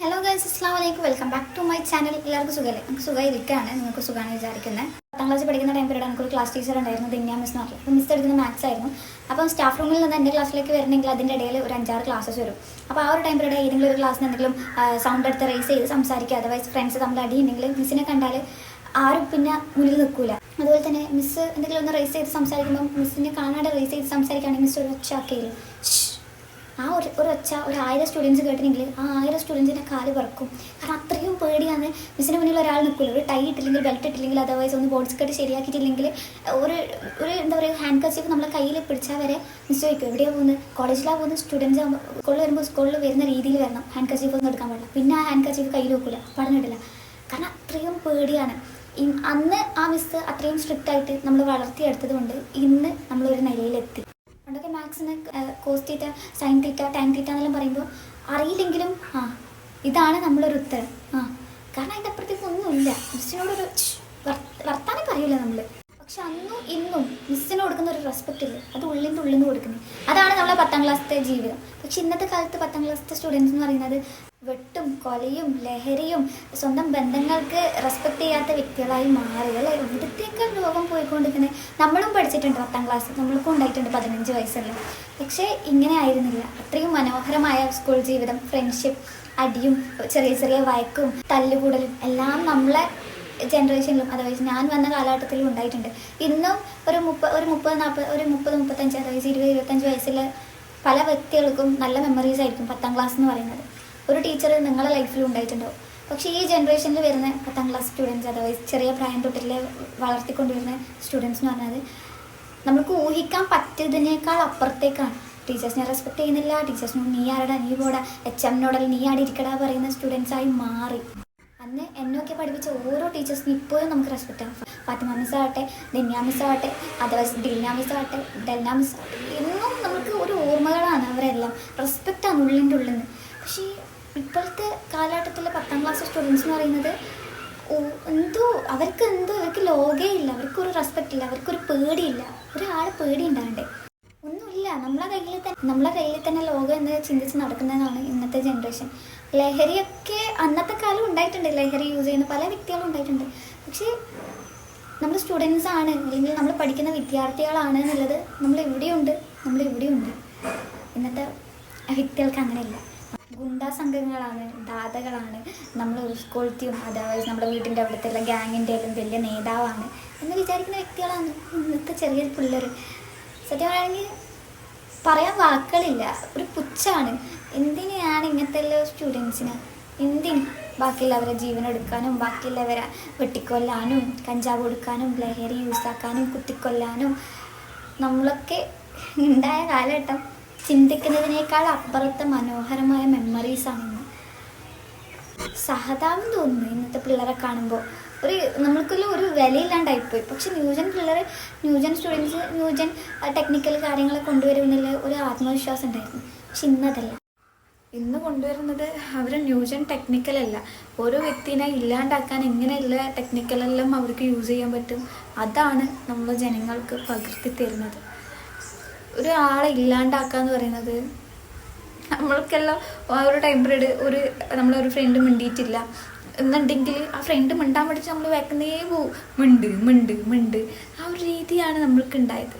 Hello guys അസ്ലാം വലൈക്കും welcome back to my channel എല്ലാവർക്കും സുഖമല്ലേ നമുക്ക് സുഖമായി ഇരിക്കുകയാണ് നിങ്ങൾക്ക് സുഖമാണ് വിചാരിക്കുന്നത് പത്താം ക്ലാസ് പഠിക്കുന്ന ടൈം പീരീഡ് എനിക്കൊരു ക്ലാസ് ടീച്ചർ ഉണ്ടായിരുന്നു. ദിന്യ മിസ് എന്ന് പറഞ്ഞു മിസ് എടുക്കുന്ന മാത്സ് ആയിരുന്നു. അപ്പം സ്റ്റാഫ് റൂമിൽ നിന്ന് എന്റെ ക്ലാസ്സിലേക്ക് വരണമെങ്കിൽ അതിന്റെ ഇടയിൽ ഒരു അഞ്ചാറ് ക്ലാസ്സസ് വരും. അപ്പോൾ ആ ഒരു ടൈം പീരീഡ് ഏതെങ്കിലും ഒരു ക്ലാസ്സിന് എന്തെങ്കിലും സൗണ്ട് എടുത്ത് റേസ് ചെയ്ത് സംസാരിക്കുക. അതർവൈസ് ഫ്രണ്ട്സ് തമ്മിൽ അടിയുണ്ടെങ്കിൽ മിസ്സിനെ കണ്ടാൽ ആരും പിന്നെ മുന്നിൽ നിൽക്കില്ല അതുപോലെ തന്നെ മിസ് എന്തെങ്കിലും ഒന്ന് റേസ് ചെയ്ത് സംസാരിക്കുമ്പോൾ മിസ്സിനെ കാണാതെ റേസ് ചെയ്ത് സംസാരിക്കുകയാണെങ്കിൽ മിസ് ഒരു ഒച്ച ആക്കിയില്ല ആ ഒരു ഒരു ഒച്ച ഒരു ആയിരം സ്റ്റുഡൻസ് കേട്ടിട്ടുണ്ടെങ്കിൽ ആ ആയിരം സ്റ്റുഡൻസിന്റെ കാൽ പറക്കും കാരണം അത്രയും പേടിയാണ്. മിസ്സിന് മുന്നിൽ ഒരാൾ നിൽക്കില്ല ഒരു ടൈ ഇട്ടില്ലെങ്കിൽ ബെൽറ്റ് ഇട്ടില്ലെങ്കിൽ അതർവൈസ് ഒന്ന് ബോഡി സ്കർട്ട് ശരിയാക്കിയിട്ടില്ലെങ്കിൽ ഒരു ഒരു എന്താ പറയുക ഹാൻഡ് കർച്ചീഫ് നമ്മളെ കയ്യിൽ പിടിച്ചാൽ വരെ മിസ് ചോദിക്കും എവിടെയാണ് പോകുന്നത് കോളേജിലാണ് പോകുന്നത് സ്റ്റുഡൻസ് സ്കൂളിൽ വരുമ്പോൾ സ്കൂളിൽ വരുന്ന രീതിയിൽ വരണം. ഹാൻഡ് കർച്ചീഫ് ഒന്നും എടുക്കാൻ പാടില്ല. പിന്നെ ആ ഹാൻഡ് കർച്ചീഫ് കയ്യിൽ വെക്കില്ല പഠനമിടില്ല കാരണം അത്രയും പേടിയാണ്. അന്ന് ആ മിസ് അത്രയും സ്ട്രിക്റ്റ് ആയിട്ട് നമ്മൾ വളർത്തിയെടുത്തത് കൊണ്ട് ഇന്ന് നമ്മളൊരു നിലയിലെത്തി. പണ്ടൊക്കെ മാത്സിന് cos theta sine theta tan theta എന്നെല്ലാം പറയുമ്പോൾ അറിയില്ലെങ്കിലും ആ ഇതാണ് നമ്മളൊരു ഉത്തരം. ആ കാരണം അതിന്റെ അപ്പുറത്തേക്ക് ഒന്നുമില്ല. മിസ്സിനോടൊരു വർത്താനം പറയൂല നമ്മൾ പക്ഷെ അന്നും ഇന്നും മിസ്സിന് കൊടുക്കുന്ന ഒരു റെസ്പെക്റ്റ് ഇല്ല? അത് ഉള്ളിന്റെ ഉള്ളിൽ നിന്ന് കൊടുക്കുന്നത്. അതാണ് നമ്മളെ പത്താം ക്ലാസ്സത്തെ ജീവിതം. പക്ഷെ ഇന്നത്തെ കാലത്ത് പത്താം ക്ലാസ്സത്തെ സ്റ്റുഡൻസ് എന്ന് പറയുന്നത് വെട്ടും കൊലയും ലഹരിയും സ്വന്തം ബന്ധങ്ങൾക്ക് റെസ്പെക്ട് ചെയ്യാത്ത വ്യക്തികളായി മാറി. അല്ലേ? ഇവിടത്തേക്ക് രോഗം പോയിക്കൊണ്ടിരിക്കുന്നത്? നമ്മളും പഠിച്ചിട്ടുണ്ട് പത്താം ക്ലാസ് നമ്മൾക്കും ഉണ്ടായിട്ടുണ്ട് പതിനഞ്ച് വയസ്സല്ല പക്ഷേ ഇങ്ങനെ ആയിരുന്നില്ല. അത്രയും മനോഹരമായ സ്കൂൾ ജീവിതം ഫ്രണ്ട്ഷിപ്പ് അടിയും ചെറിയ ചെറിയ വഴക്കും തല്ലുകൂടലും എല്ലാം നമ്മളെ ജനറേഷനിലും അതായത് ഞാൻ വന്ന കാലഘട്ടത്തിലും ഉണ്ടായിട്ടുണ്ട്. ഇന്നും ഒരു മുപ്പ ഒരു മുപ്പത് നാൽപ്പത് ഒരു മുപ്പത് മുപ്പത്തഞ്ച് അതായത് ഇരുപത് ഇരുപത്തഞ്ച് വയസ്സിൽ പല വ്യക്തികൾക്കും നല്ല മെമ്മറീസ് ആയിരിക്കും പത്താം ക്ലാസ് എന്ന് പറയുന്നത്. ഒരു ടീച്ചർ നിങ്ങളുടെ ലൈഫിൽ ഉണ്ടായിട്ടുണ്ടാവും പക്ഷേ ഈ ജനറേഷനിൽ വരുന്ന പത്താം ക്ലാസ് സ്റ്റുഡൻസ് അഥവാ ചെറിയ പ്രായം തൊട്ടിലെ വളർത്തിക്കൊണ്ടുവരുന്ന സ്റ്റുഡൻസ് എന്ന് പറഞ്ഞാൽ നമുക്ക് ഊഹിക്കാൻ പറ്റിയതിനേക്കാൾ അപ്പുറത്തേക്കാണ്. ടീച്ചേഴ്സിനെ റെസ്പെക്ട് ചെയ്യുന്നില്ല ടീച്ചേഴ്സിനോട് നീ ആരടാ? നീ പോടാ? എച്ച് എമ്മിനോടല്ല നീ ആടി ഇരിക്കടാ പറയുന്ന സ്റ്റുഡൻസ് ആയി മാറി. അന്ന് എന്നൊക്കെ പഠിപ്പിച്ച ഓരോ ടീച്ചേഴ്സിനും ഇപ്പോഴും നമുക്ക് റെസ്പെക്റ്റ് ആവും ഫാത്തിമ മിസ് ആവട്ടെ ദിന്യ മിസ് ആവട്ടെ അതർവൈസ് ദിൽന മിസ് ആവട്ടെ ഡെൽന മിസ് ആവട്ടെ എന്നും നമുക്ക് ഒരു ഓർമ്മകളാണ് അവരെല്ലാം. റെസ്പെക്റ്റാണ് ഉള്ളിന്റെ ഉള്ളിൽ നിന്ന് പക്ഷേ ഇപ്പോഴത്തെ കാലഘട്ടത്തിലെ പത്താം ക്ലാസ് സ്റ്റുഡൻസ് എന്ന് പറയുന്നത് എന്തോ അവർക്ക് എന്തോ അവർക്ക് ലോകേ ഇല്ല അവർക്കൊരു റെസ്പെക്റ്റ് ഇല്ല അവർക്കൊരു പേടിയില്ല. ഒരാളെ പേടി ഉണ്ടാകണ്ടേ? ഒന്നുമില്ല നമ്മളെ കയ്യിൽ തന്നെ നമ്മളെ കയ്യിൽ തന്നെ ലോകം എന്ന് ചിന്തിച്ച് നടക്കുന്നതാണ് ഇന്നത്തെ ജനറേഷൻ ലഹരിയൊക്കെ അന്നത്തെ കാലം ഉണ്ടായിട്ടുണ്ട് ലഹരി യൂസ് ചെയ്യുന്ന പല വ്യക്തികളും ഉണ്ടായിട്ടുണ്ട്. പക്ഷേ നമ്മൾ സ്റ്റുഡൻസ് ആണ് അല്ലെങ്കിൽ നമ്മൾ പഠിക്കുന്ന വിദ്യാർത്ഥികളാണ് എന്നുള്ളത് നമ്മൾ ഇവിടെയുണ്ട് നമ്മൾ ഇവിടെയുണ്ട്. ഇന്നത്തെ വ്യക്തികൾക്ക് അങ്ങനെയില്ല. ഗുണ്ടാ സംഘങ്ങളാണ് ദാതകളാണ് നമ്മൾ സ്കൂളത്തെയും അതേപോലെ നമ്മുടെ വീട്ടിന്റെ അവിടുത്തെ എല്ലാ എല്ലാം വലിയ നേതാവാണ് എന്ന് വിചാരിക്കുന്ന വ്യക്തികളാണ്. ഇന്നത്തെ ചെറിയ പിള്ളേർ. സത്യം പറയുകയാണെങ്കിൽ പറയാൻ വാക്കുകളില്ല. ഒരു പുച്ഛാണ് എന്തിനാണ് ഇങ്ങനത്തെ എല്ലാ സ്റ്റുഡൻസിന്? എന്തിന്? ബാക്കിയുള്ളവരെ ജീവൻ എടുക്കാനും ബാക്കിയുള്ളവരെ വെട്ടിക്കൊല്ലാനും കഞ്ചാവ് കൊടുക്കാനും ലഹരി യൂസാക്കാനും കുത്തിക്കൊല്ലാനും നമ്മളൊക്കെ ഉണ്ടായ കാലഘട്ടം ചിന്തിക്കുന്നതിനേക്കാൾ അപ്പുറത്തെ മനോഹരമായ മെമ്മറീസ് ആണ് സഹതാപം തോന്നുന്നു ഇന്നത്തെ പിള്ളേരെ കാണുമ്പോൾ ഒരു നമ്മൾക്കുള്ള ഒരു വിലയില്ലാണ്ടായിപ്പോയി. പക്ഷെ ന്യൂജൻ പിള്ളേർ ന്യൂജൻ സ്റ്റുഡൻസ് ന്യൂജൻ ടെക്നിക്കൽ കാര്യങ്ങളെ കൊണ്ടുവരുന്നതിൽ ഒരു ആത്മവിശ്വാസം ഉണ്ടായിരുന്നു. പക്ഷെ ഇന്നതല്ല. ഇന്ന് കൊണ്ടുവരുന്നത് അവർ ന്യൂജൻ ടെക്നിക്കൽ അല്ല. ഓരോ വ്യക്തിനെ ഇല്ലാണ്ടാക്കാൻ എങ്ങനെയുള്ള ടെക്നിക്കലെല്ലാം അവർക്ക് യൂസ് ചെയ്യാൻ പറ്റും. അതാണ് നമ്മൾ ജനങ്ങൾക്ക് പകർത്തി തരുന്നത്. ഒരാളെ ഇല്ലാണ്ടാക്കുക എന്ന് പറയുന്നത്. നമ്മൾക്കെല്ലാം ഒരു ടൈം പീരീഡ് ഒരു നമ്മളൊരു ഫ്രണ്ട് മിണ്ടിയിട്ടില്ല എന്നുണ്ടെങ്കിൽ ആ ഫ്രണ്ട് മിണ്ടാൻ പഠിച്ച് നമ്മൾ വെക്കുന്നേ പോവും മിണ്ട് മിണ്ട് മിണ്ട്. ആ ഒരു രീതിയാണ് നമ്മൾക്ക് ഉണ്ടായത്.